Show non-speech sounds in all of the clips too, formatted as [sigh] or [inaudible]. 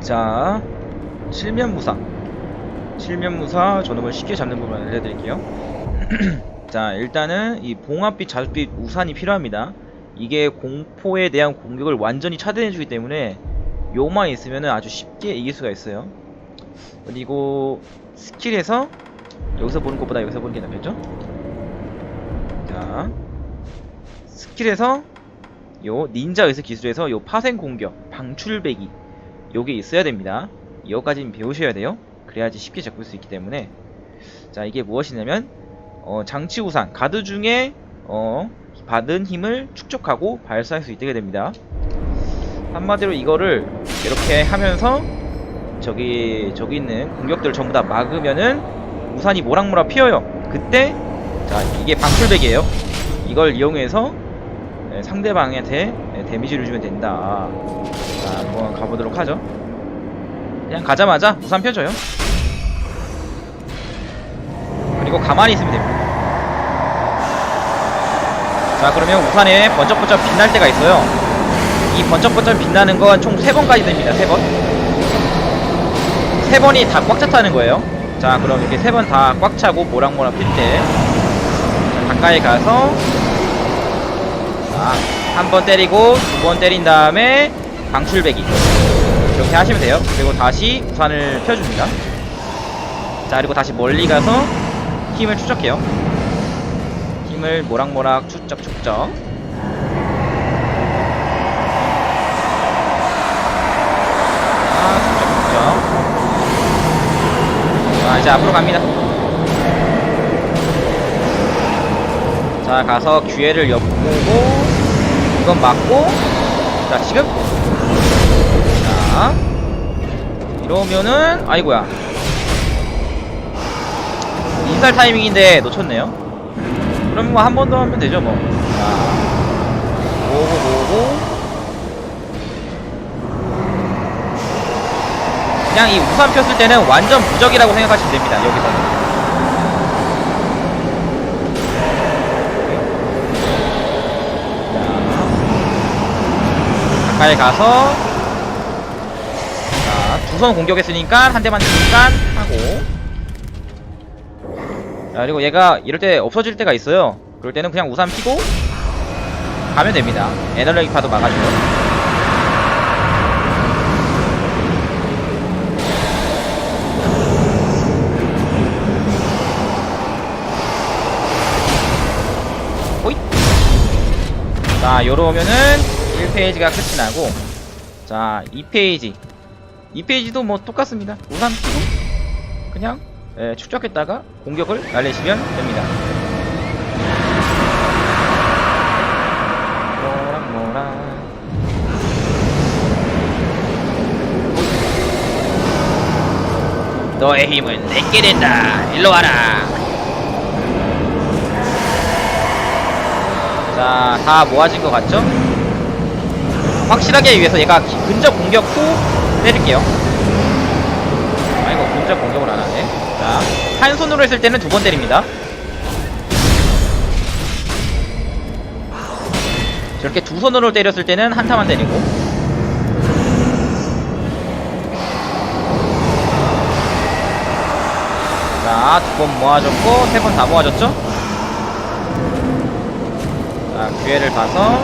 자, 칠면무사. 칠면무사 저놈을 쉽게 잡는 부분 알려드릴게요. [clears throat] 자, 일단은 이 봉합빛, 자줏빛 우산이 필요합니다. 이게 공포에 대한 공격을 완전히 차단해주기 때문에 요만 있으면 아주 쉽게 이길 수가 있어요. 그리고 스킬에서 여기서 보는 것보다 여기서 보는 게 낫겠죠? 자, 스킬에서 요 닌자 의식 기술에서 요 파생 공격, 방출배기 요게 있어야 됩니다. 이거까지는 배우셔야 돼요. 그래야지 쉽게 잡을 수 있기 때문에 자 이게 무엇이냐면 어, 장치 우산 가드 중에 어, 받은 힘을 축적하고 발사할 수 있게 됩니다. 한마디로 이거를 이렇게 하면서 저기 저기 있는 공격들 전부 다 막으면은 우산이 모락모락 피어요. 그때 자 이게 방출백이에요. 이걸 이용해서 네, 상대방한테 네, 데미지를 주면 된다. 자 한번 가보도록 하죠. 그냥 가자마자 우산 펴줘요. 그리고 가만히 있으면 됩니다. 자 그러면 우산에 번쩍번쩍 빛날 때가 있어요. 이 번쩍번쩍 빛나는 건 총 3번까지 됩니다. 3번. 3번이 다 꽉 찼다는 거예요. 자 그럼 이렇게 3번 다 꽉 차고 모락모락 필때 가까이 가서 한 번 때리고 두 번 때린 다음에 방출배기 이렇게 하시면 돼요. 그리고 다시 우산을 펴줍니다. 자 그리고 다시 멀리 가서 힘을 추적해요. 힘을 모락모락 추적 추적. 아 추적. 자 이제 앞으로 갑니다. 자 가서 기회를 엿보고 이건 맞고 자 지금. 자 이러면은 아이고야. 인살 타이밍인데 놓쳤네요. 그럼 뭐 한 번 더 하면 되죠 뭐 자 오고 오고. 그냥 이 우산 폈을 때는 완전 무적이라고 생각하시면 됩니다 여기서는 가까이 가서 자, 두 손 공격했으니까 한 대만 치니까 하고 자, 그리고 얘가 이럴 때 없어질 때가 있어요. 그럴 때는 그냥 우산 피고 가면 됩니다. 에너지 파도 막아줘요. 호잇! 자, 요러면은 1페이지가 끝이 나고 자 2페이지. 2페이지도 뭐 똑같습니다. 우산 피고 그냥 예, 축적했다가 공격을 날리시면 됩니다. 너의 힘은 내게 된다. 일로 와라. 자, 다 모아진 것 같죠? 확실하게 위해서 얘가 기- 근접 공격 후 때릴게요. 아이고, 근접 공격을 안 하네. 자, 한 손으로 했을 때는 두 번 때립니다. 저렇게 두 손으로 때렸을 때는 한 타만 때리고. 자, 두 번 모아졌고, 세 번 다 모아졌죠? 자, 기회를 봐서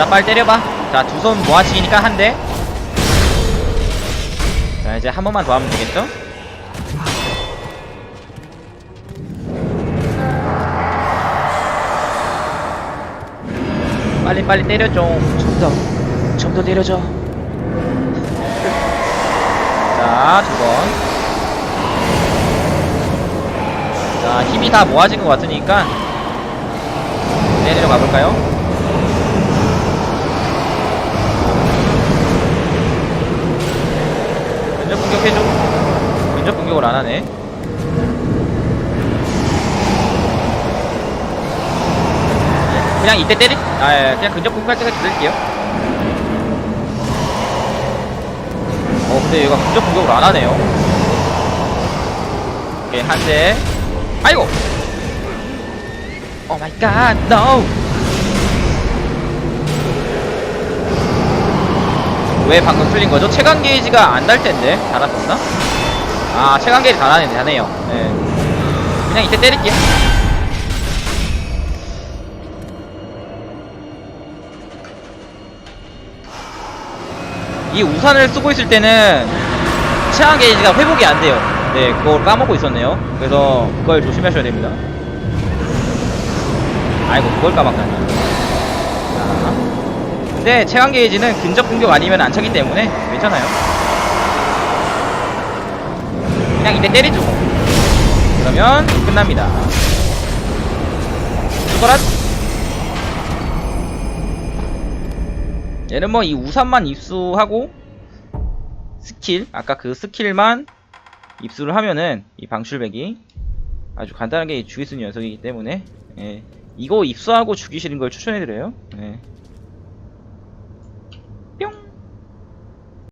자, 빨리 때려봐. 자, 두 손 모아치기니까 한 대. 자, 이제 한 번만 더 하면 되겠죠? 빨리 빨리 때려줘. 좀 더, 좀 더 때려줘. 자, 두 번. 자, 힘이 다 모아진 것 같으니까 때리러 가볼까요? 근접 공격해줘. 근접 공격을 안 하네. 그냥 이때 때리, 아, 예, 그냥 근접 공격할 때까지 기다릴게요. 어, 근데 얘가 근접 공격을 안 하네요. 오케이, 한 대. 아이고! 오 마이 갓, no! 왜 방금 풀린 거죠? 체감 게이지가 안달 텐데 달았었나? 아 체감 게이지 달아네 다네요. 네. 그냥 이때 때릴게요. 이 우산을 쓰고 있을 때는 체감 게이지가 회복이 안 돼요. 네, 그걸 까먹고 있었네요. 그래서 그걸 조심하셔야 됩니다. 아이고, 그걸 까먹다니. 자. 근데 체감 게이지는 근접 공격 아니면 안 차기 때문에 괜찮아요. 그냥 이때 때리죠. 그러면 끝납니다. 죽어라. 얘는 뭐 이 우산만 입수하고 스킬 아까 그 스킬만 입수를 하면은 이 방출백이 아주 간단하게 죽일 수 있는 녀석이기 때문에 예, 이거 입수하고 죽이시는 걸 추천해드려요. 예.